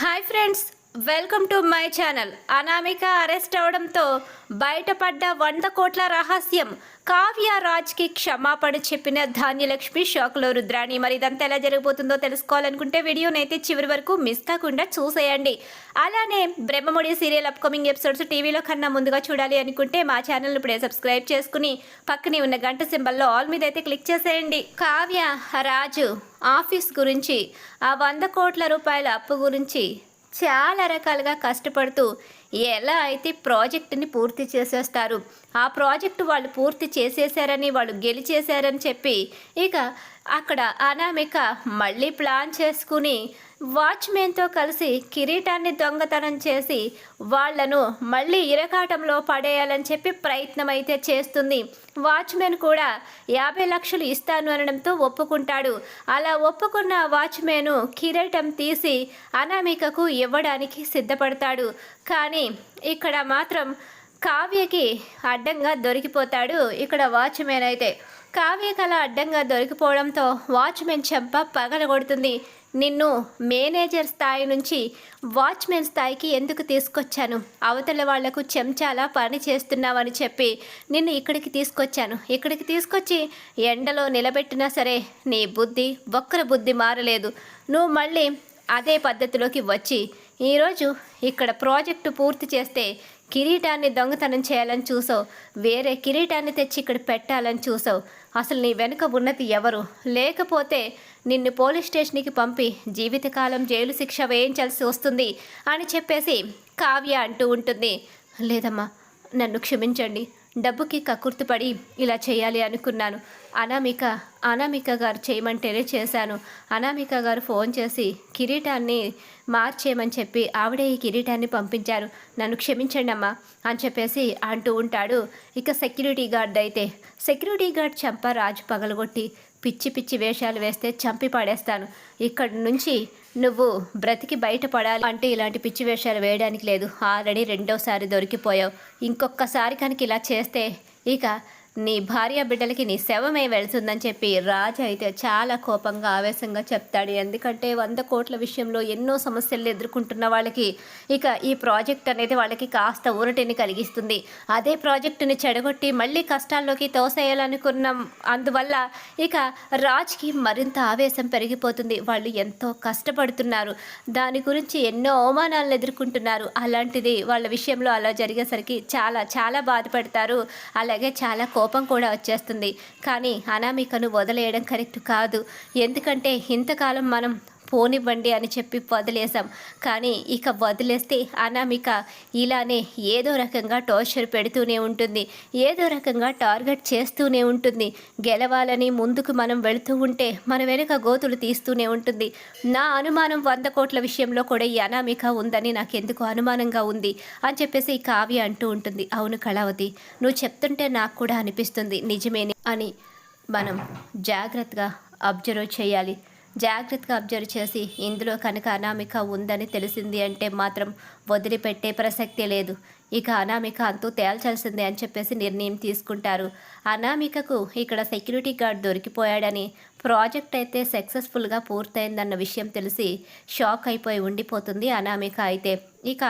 Hi friends, welcome to my channel. Anamika arrest అవడంతో బయటపడ్డ వంద కోట్ల రహస్యం. కావ్య రాజ్కి క్షమాపణ చెప్పిన ధాన్యలక్ష్మి షాక్లో రుద్రాణి. మరి ఇదంతా ఎలా జరగబోతుందో తెలుసుకోవాలనుకుంటే వీడియోనైతే చివరి వరకు మిస్ కాకుండా చూసేయండి. అలానే బ్రహ్మముడి సీరియల్ అప్కమింగ్ ఎపిసోడ్స్ టీవీలో కన్నా ముందుగా చూడాలి అనుకుంటే మా ఛానల్ ఇప్పుడే సబ్స్క్రైబ్ చేసుకుని పక్కనే ఉన్న గంట సింబల్లో ఆల్ మీద అయితే క్లిక్ చేసేయండి. కావ్య రాజు ఆఫీస్ గురించి ఆ వంద కోట్ల రూపాయల అప్పు గురించి చాలా రకాలుగా కష్టపడుతూ ఎలా అయితే ప్రాజెక్టుని పూర్తి చేసేస్తారు. ఆ ప్రాజెక్టు వాళ్ళు పూర్తి చేసేసారని వాళ్ళు గెలిచేశారని చెప్పి ఇక అక్కడ అనామిక మళ్ళీ ప్లాన్ చేసుకుని వాచ్మెన్తో కలిసి కిరీటాన్ని దొంగతనం చేసి వాళ్ళను మళ్ళీ ఇరకాటంలో పడేయాలని చెప్పి ప్రయత్నం అయితే చేస్తుంది. వాచ్మెన్ కూడా యాభై లక్షలు ఇస్తాను అనడంతో ఒప్పుకుంటాడు. అలా ఒప్పుకున్న వాచ్మెన్ కిరీటం తీసి అనామికకు ఇవ్వడానికి సిద్ధపడతాడు. కానీ ఇక్కడ మాత్రం కావ్యకి అడ్డంగా దొరికిపోతాడు ఇక్కడ వాచ్మెన్ అయితే. కావ్య కళ అడ్డంగా దొరికిపోవడంతో వాచ్మెన్ చెంప పగలగొడుతుంది. నిన్ను మేనేజర్ స్థాయి నుంచి వాచ్మెన్ స్థాయికి ఎందుకు తీసుకొచ్చాను? అవతల వాళ్ళకు చెంచాలా పని చేస్తున్నావని చెప్పి నిన్ను ఇక్కడికి తీసుకొచ్చాను. ఇక్కడికి తీసుకొచ్చి ఎండలో నిలబెట్టినా సరే నీ బుద్ధి ఒక్కరి బుద్ధి మారలేదు. నువ్వు మళ్ళీ అదే పద్ధతిలోకి వచ్చి ఈరోజు ఇక్కడ ప్రాజెక్టు పూర్తి చేస్తే కిరీటాన్ని దొంగతనం చేయాలని చూసావు. వేరే కిరీటాన్ని తెచ్చి ఇక్కడ పెట్టాలని చూసావు. అసలు నీ వెనుక ఉన్నది ఎవరు? లేకపోతే నిన్ను పోలీస్ స్టేషన్కి పంపి జీవితకాలం జైలు శిక్ష వేయించాల్సి వస్తుంది అని చెప్పేసి కావ్య అంటూ ఉంటుంది. లేదమ్మా నన్ను క్షమించండి. డబ్బుకి కకుర్తుపడి ఇలా చేయాలి అనుకున్నాను. అనామిక అనామిక గారు చేయమంటేనే చేశాను. అనామిక గారు ఫోన్ చేసి కిరీటాన్ని మార్చేయమని చెప్పి ఆవిడే ఈ కిరీటాన్ని పంపించారు. నన్ను క్షమించండి అమ్మా అని చెప్పేసి అంటూ ఉంటాడు. ఇక సెక్యూరిటీ గార్డ్ అయితే సెక్యూరిటీ గార్డ్ చంప రాజు పగలగొట్టి పిచ్చి పిచ్చి వేషాలు వేస్తే చంపి పడేస్తాను. ఇక్కడి నుంచి నువ్వు బ్రతికి బయటపడాలి అంటే ఇలాంటి పిచ్చి వేషాలు వేయడానికి లేదు. ఆల్రెడీ రెండోసారి దొరికిపోయావు. ఇంకొకసారి కనుక ఇలా చేస్తే ఇక నీ భార్య బిడ్డలకి నీ శవమే వెళ్తుందని చెప్పి రాజు అయితే చాలా కోపంగా ఆవేశంగా చెప్తాడు. ఎందుకంటే వంద కోట్ల విషయంలో ఎన్నో సమస్యలు ఎదుర్కొంటున్న వాళ్ళకి ఇక ఈ ప్రాజెక్ట్ అనేది వాళ్ళకి కాస్త ఊరటిని కలిగిస్తుంది. అదే ప్రాజెక్టుని చెడగొట్టి మళ్ళీ కష్టాల్లోకి తోసేయాలనుకున్న అందువల్ల ఇక రాజ్కి మరింత ఆవేశం పెరిగిపోతుంది. వాళ్ళు ఎంతో కష్టపడుతున్నారు. దాని గురించి ఎన్నో అవమానాలను ఎదుర్కొంటున్నారు. అలాంటిది వాళ్ళ విషయంలో అలా జరిగేసరికి చాలా చాలా బాధపడతారు. అలాగే చాలా కోపం కోపం కూడా వచ్చేస్తుంది. కానీ అనామికను వదిలేయడం కరెక్ట్ కాదు. ఎందుకంటే ఇంతకాలం మనం పోనివ్వండి అని చెప్పి వదిలేసాం కానీ ఇక వదిలేస్తే అనామిక ఇలానే ఏదో రకంగా టార్చర్ పెడుతూనే ఉంటుంది. ఏదో రకంగా టార్గెట్ చేస్తూనే ఉంటుంది. గెలవాలని ముందుకు మనం వెళుతూ ఉంటే మన వెనుక గోతులు తీస్తూనే ఉంటుంది. నా అనుమానం వంద కోట్ల విషయంలో కూడా ఈ అనామిక ఉందని నాకెందుకు అనుమానంగా ఉంది? అని చెప్పేసి ఈ కావ్య అంటూ ఉంటుంది. అవును కళావతి నువ్వు చెప్తుంటే నాకు కూడా అనిపిస్తుంది. నిజమే అని మనం జాగ్రత్తగా అబ్జర్వ్ చేయాలి. జాగ్రత్తగా అబ్జర్వ్ చేసి ఇందులో కనుక అనామిక ఉందని తెలిసింది అంటే మాత్రం వదిలిపెట్టే ప్రసక్తే లేదు. ఇక అనామిక అంతూ తేల్చాల్సిందే అని చెప్పేసి నిర్ణయం తీసుకుంటారు. అనామికకు ఇక్కడ సెక్యూరిటీ గార్డ్ దొరికిపోయాడని ప్రాజెక్ట్ అయితే సక్సెస్ఫుల్గా పూర్తయిందన్న విషయం తెలిసి షాక్ అయిపోయి ఉండిపోతుంది అనామిక అయితే. ఇక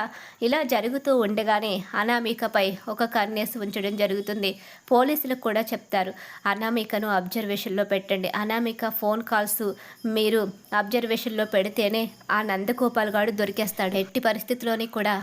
ఇలా జరుగుతూ ఉండగానే అనామికపై ఒక కన్నేసి ఉంచడం జరుగుతుంది. పోలీసులకు కూడా చెప్తారు. అనామికను అబ్జర్వేషన్లో పెట్టండి. అనామిక ఫోన్ కాల్స్ మీరు అబ్జర్వేషన్లో పెడితేనే ఆ నందగోపాల్ గారు దొరికేస్తాడు. ఎట్టి పరిస్థితిలోని కూడా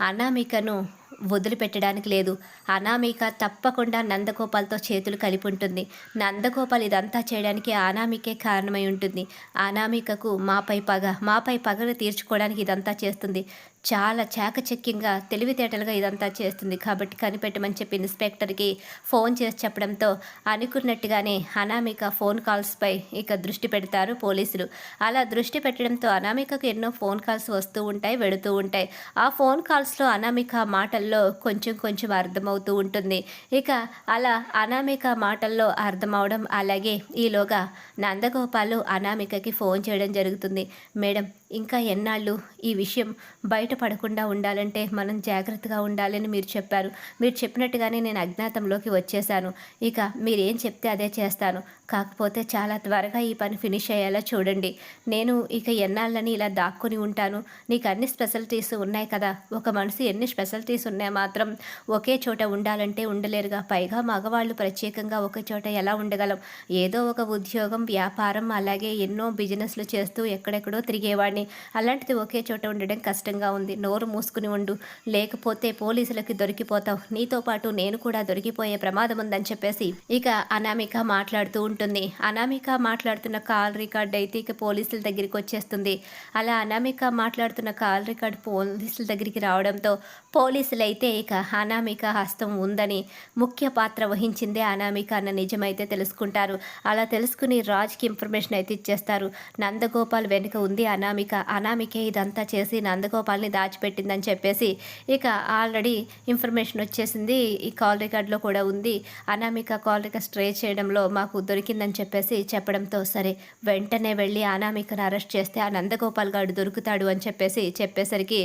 అనామికను వదిలిపెట్టడానికి లేదు. అనామిక తప్పకుండా నందగోపాల్తో చేతులు కలిపి ఉంటుంది నందగోపాల్ ఇదంతా చేయడానికి అనామికే కారణమై ఉంటుంది. అనామికకు మాపై పగ మాపై పగలు తీర్చుకోవడానికి ఇదంతా చేస్తుంది. చాలా చాకచక్యంగా తెలివితేటలుగా ఇదంతా చేస్తుంది. కాబట్టి కనిపెట్టమని చెప్పి ఇన్స్పెక్టర్కి ఫోన్ చేసి చెప్పడంతో అనుకున్నట్టుగానే అనామిక ఫోన్ కాల్స్పై ఇక దృష్టి పెడతారు పోలీసులు. అలా దృష్టి పెట్టడంతో అనామికకు ఎన్నో ఫోన్ కాల్స్ వస్తూ ఉంటాయి వెడుతూ ఉంటాయి. ఆ ఫోన్ కాల్స్లో అనామిక మాటల్లో కొంచెం కొంచెం అర్థమవుతూ ఉంటుంది. ఇక అలా అనామిక మాటల్లో అర్థమవడం అలాగే ఈలోగా నందగోపాలు అనామికకి ఫోన్ చేయడం జరుగుతుంది. మేడం ఇంకా ఎన్నాళ్ళు ఈ విషయం బయటపడకుండా ఉండాలంటే మనం జాగ్రత్తగా ఉండాలని మీరు చెప్పారు. మీరు చెప్పినట్టుగానే నేను అజ్ఞాతంలోకి వచ్చేసాను ఇక మీరేం చెప్తే అదే చేస్తాను. కాకపోతే చాలా త్వరగా ఈ పని ఫినిష్ అయ్యేలా చూడండి. నేను ఇక ఎన్నాళ్ళని ఇలా దాక్కుని ఉంటాను. నీకు అన్ని స్పెషాలిటీస్ ఉన్నాయి కదా. ఒక మనిషి ఎన్ని స్పెషాలిటీస్ ఉన్నాయో మాత్రం ఒకే చోట ఉండాలంటే ఉండలేరుగా. పైగా మగవాళ్ళు ప్రత్యేకంగా ఒకే చోట ఎలా ఉండగలం? ఏదో ఒక ఉద్యోగం వ్యాపారం అలాగే ఎన్నో బిజినెస్లు చేస్తూ ఎక్కడెక్కడో తిరిగేవాడిని అలాంటిది ఒకే చోట ఉండడం కష్టంగా ఉంది. నోరు మూసుకుని ఉండు. లేకపోతే పోలీసులకి దొరికిపోతావు. నీతో పాటు నేను కూడా దొరికిపోయే ప్రమాదం ఉందని చెప్పేసి ఇక అనామిక మాట్లాడుతూ ఉంటుంది. అనామిక మాట్లాడుతున్న కాల్ రికార్డ్ అయితే ఇక పోలీసుల దగ్గరికి వచ్చేస్తుంది. అలా అనామిక మాట్లాడుతున్న కాల్ రికార్డ్ పోలీసుల దగ్గరికి రావడంతో పోలీసులు అయితే ఇక అనామిక హస్తం ఉందని ముఖ్య పాత్ర వహించిందే అనామిక అన్న నిజమైతే తెలుసుకుంటారు. అలా తెలుసుకుని రాజ్కి ఇన్ఫర్మేషన్ అయితే ఇచ్చేస్తారు. నందగోపాల్ వెనుక ఉంది అనామిక. ఇక అనామికే ఇదంతా చేసి నందగోపాల్ని దాచిపెట్టిందని చెప్పేసి ఇక ఆల్రెడీ ఇన్ఫర్మేషన్ వచ్చేసింది. ఈ కాల్ రికార్డ్లో కూడా ఉంది. అనామిక కాల్ రికార్డ్ స్ట్రే చేయడంలో మాకు దొరికిందని చెప్పేసి చెప్పడంతో సరే వెంటనే వెళ్ళి అనామికను అరెస్ట్ చేస్తే ఆ నందగోపాల్ గారు దొరుకుతాడు అని చెప్పేసి చెప్పేసరికి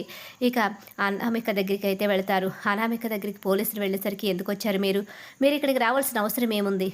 ఇక అనామిక దగ్గరికి అయితే వెళ్తారు. అనామిక దగ్గరికి పోలీసులు వెళ్ళేసరికి ఎందుకు వచ్చారు మీరు? మీరు ఇక్కడికి రావాల్సిన అవసరం ఏముంది?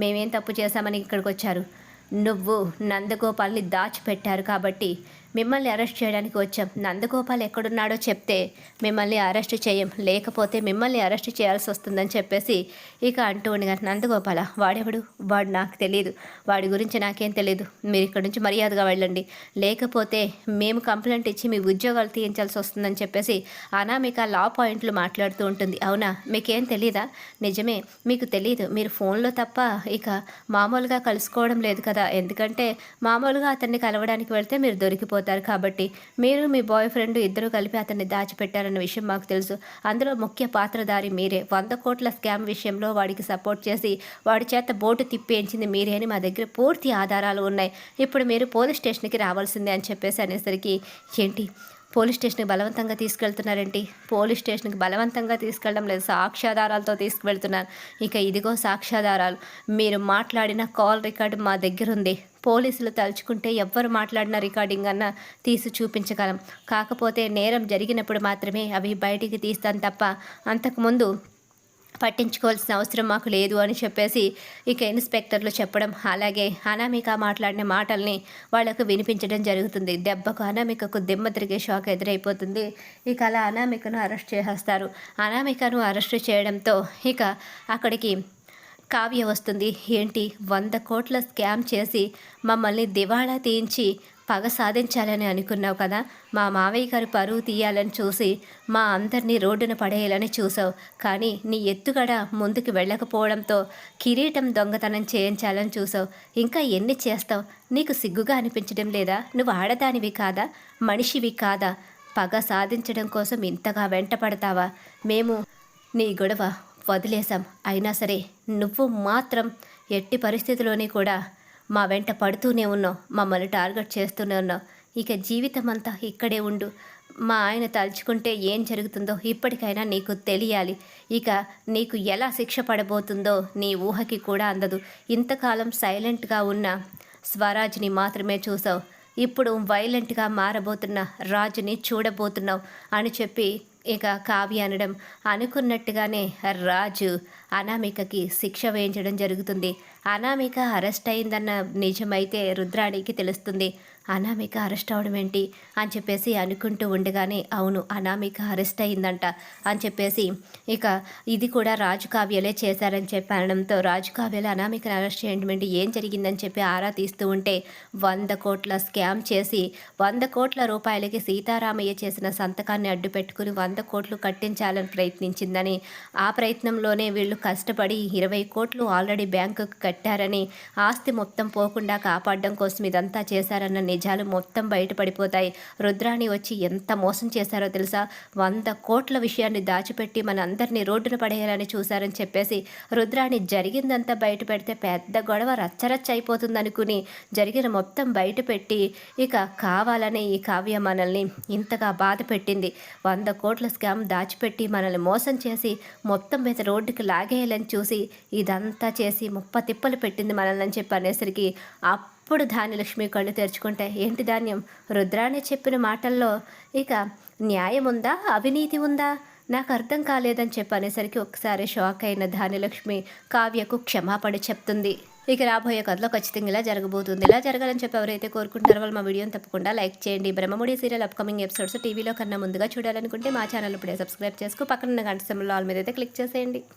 మేమేం తప్పు చేశామని ఇక్కడికి వచ్చారు? నువ్వు నందగోపాల్ని దాచిపెట్టారు కాబట్టి మిమ్మల్ని అరెస్ట్ చేయడానికి వచ్చాం. నందగోపాల్ ఎక్కడున్నాడో చెప్తే మిమ్మల్ని అరెస్ట్ చేయం. లేకపోతే మిమ్మల్ని అరెస్ట్ చేయాల్సి వస్తుందని చెప్పేసి ఇక అంటూ ఉండగా నందగోపాల వాడెవడు? వాడు నాకు తెలియదు వాడి గురించి నాకేం తెలియదు మీరు ఇక్కడ నుంచి మర్యాదగా వెళ్ళండి. లేకపోతే మేము కంప్లైంట్ ఇచ్చి మీ ఉద్యోగాలు తీయించాల్సి వస్తుందని చెప్పేసి అనామిక లా పాయింట్లు మాట్లాడుతూ ఉంటుంది. అవునా? మీకేం తెలీదా? నిజమే మీకు తెలియదు మీరు ఫోన్లో తప్ప ఇక మామూలుగా కలుసుకోవడం లేదు కదా. ఎందుకంటే మామూలుగా అతన్ని కలవడానికి వెళ్తే మీరు దొరికిపోతారు. పోతారు కాబట్టి మీరు మీ బాయ్ ఫ్రెండ్ ఇద్దరు కలిపి అతన్ని దాచిపెట్టారన్న విషయం మాకు తెలుసు. అందులో ముఖ్య పాత్రధారి మీరే. వంద కోట్ల స్కామ్ విషయంలో వాడికి సపోర్ట్ చేసి వాడి చేత బోటు తిప్పేయించింది మీరే అని మా దగ్గర పూర్తి ఆధారాలు ఉన్నాయి. ఇప్పుడు మీరు పోలీస్ స్టేషన్కి రావాల్సిందే అని చెప్పేసి అనేసరికి ఏంటి? పోలీస్ స్టేషన్కి బలవంతంగా తీసుకెళ్తున్నారేంటి? పోలీస్ స్టేషన్కి బలవంతంగా తీసుకెళ్ళడం లేదు. సాక్ష్యాధారాలతో తీసుకువెళ్తున్నారు. ఇక ఇదిగో సాక్ష్యాధారాలు. మీరు మాట్లాడిన కాల్ రికార్డు మా దగ్గర ఉంది పోలీసులు తలుచుకుంటే ఎవ్వరు మాట్లాడిన రికార్డింగ్ అన్న తీసి చూపించగలం. కాకపోతే నేరం జరిగినప్పుడు మాత్రమే అవి బయటికి తీస్తాను తప్ప అంతకుముందు పట్టించుకోవాల్సిన అవసరం మాకు లేదు అని చెప్పేసి ఇక ఇన్స్పెక్టర్లు చెప్పడం. అలాగే అనామిక మాట్లాడిన మాటల్ని వాళ్ళకు వినిపించడం జరుగుతుంది. దెబ్బకు అనామికకు దిమ్మ తిరిగే షాక్ ఎదురైపోతుంది. ఇక అలా అనామికను అరెస్ట్ చేసేస్తారు. అనామికను అరెస్ట్ చేయడంతో ఇక అక్కడికి కావ్య వస్తుంది. ఏంటి? వంద కోట్ల స్కామ్ చేసి మమ్మల్ని దివాళా తీయించి పగ సాధించాలని అనుకున్నావు కదా? మా మావయ్య గారు పరువు తీయాలని చూసి మా అందరినీ రోడ్డున పడేయాలని చూసావు. కానీ నీ ఎత్తుగడ ముందుకు వెళ్ళకపోవడంతో కిరీటం దొంగతనం చేయించాలని చూసావు. ఇంకా ఎన్ని చేస్తావు? నీకు సిగ్గుగా అనిపించడం లేదా? నువ్వు ఆడదానివి కాదా? మనిషివి కాదా? పగ సాధించడం కోసం ఇంతగా వెంట పడతావా మేము నీ గొడవ వదిలేశాం. అయినా సరే నువ్వు మాత్రం ఎట్టి పరిస్థితిలోని కూడా మా వెంట పడుతూనే ఉన్నావు. మమ్మల్ని టార్గెట్ చేస్తూనే ఉన్నావు. ఇక జీవితం అంతా ఇక్కడే ఉండు. మా ఆయన తలుచుకుంటే ఏం జరుగుతుందో ఇప్పటికైనా నీకు తెలియాలి. ఇక నీకు ఎలా శిక్ష పడబోతుందో నీ ఊహకి కూడా అందదు. ఇంతకాలం సైలెంట్గా ఉన్న స్వరాజ్ని మాత్రమే చూసావు. ఇప్పుడు వైలెంట్గా మారబోతున్న రాజుని చూడబోతున్నావు అని చెప్పి ఇక కావ్య అనడం అనుకున్నట్టుగానే రాజు అనామికకి శిక్ష వేయించడం జరుగుతుంది. అనామిక అరెస్ట్ అయిందన్న నిజమైతే రుద్రాణికి తెలుస్తుంది. అనామిక అరెస్ట్ అవడం ఏంటి? అని చెప్పేసి అనుకుంటూ ఉండగానే అవును అనామిక అరెస్ట్ అయిందంట అని చెప్పేసి ఇక ఇది కూడా రాజు కావ్యలే చేశారని చెప్పి అనడంతో రాజు కావ్యలు అనామికను అరెస్ట్ చేయడం ఏంటి? ఏం జరిగిందని చెప్పి ఆరా తీస్తూ ఉంటే వంద కోట్ల స్కామ్ చేసి వంద కోట్ల రూపాయలకి సీతారామయ్య చేసిన సంతకాన్ని అడ్డు పెట్టుకుని వంద కోట్లు కట్టించాలని ప్రయత్నించిందని ఆ ప్రయత్నంలోనే వీళ్ళు కష్టపడి ఇరవై కోట్లు ఆల్రెడీ బ్యాంకుకు కట్టారని ఆస్తి మొత్తం పోకుండా కాపాడడం కోసం ఇదంతా చేశారన్న నిజాలు మొత్తం బయటపడిపోతాయి. రుద్రాణి వచ్చి ఎంత మోసం చేశారో తెలుసా? వంద కోట్ల విషయాన్ని దాచిపెట్టి మన అందరినీ రోడ్డున పడేయాలని చూశారని చెప్పేసి రుద్రాణి జరిగిందంతా బయట పెడితే పెద్ద గొడవ రచ్చరచ్చ అయిపోతుందనుకుని జరిగిన మొత్తం బయట పెట్టి ఇక కావాలనే ఈ కావ్య మనల్ని ఇంతగా బాధ పెట్టింది. వంద కోట్ల స్కామ్ దాచిపెట్టి మనల్ని మోసం చేసి మొత్తం మీద రోడ్డుకి లాగేయాలని చూసి ఇదంతా చేసి ముప్ప తిప్పలు పెట్టింది మనల్ని అని చెప్పి అనేసరికి అప్పుడు ధాన్యలక్ష్మి కళ్ళు తెరుచుకుంటే ఏంటి ధాన్యం? రుద్రాణి చెప్పిన మాటల్లో ఇక న్యాయం ఉందా? అవినీతి ఉందా? నాకు అర్థం కాలేదని చెప్పనేసరికి ఒకసారి షాక్ అయిన ధాన్యలక్ష్మి కావ్యకు క్షమాపణ చెప్తుంది. ఇక రాబోయే కథలో ఖచ్చితంగా ఇలా జరగబోతుంది. ఇలా జరగాలని చెప్పి ఎవరైతే కోరుకుంటారో వాళ్ళు మా వీడియోని తప్పకుండా లైక్ చేయండి. బ్రహ్మముడి సీరియల్ అప్కమింగ్ ఎపిసోడ్స్ టీవీలో కన్నా ముందుగా చూడాలనుకుంటే మా ఛానల్ ఇప్పుడే సబ్స్క్రైబ్ చేసుకో. పక్కన ఉన్న గంట సింబల్ ఆల్ మీద అయితే క్లిక్ చేసేయండి.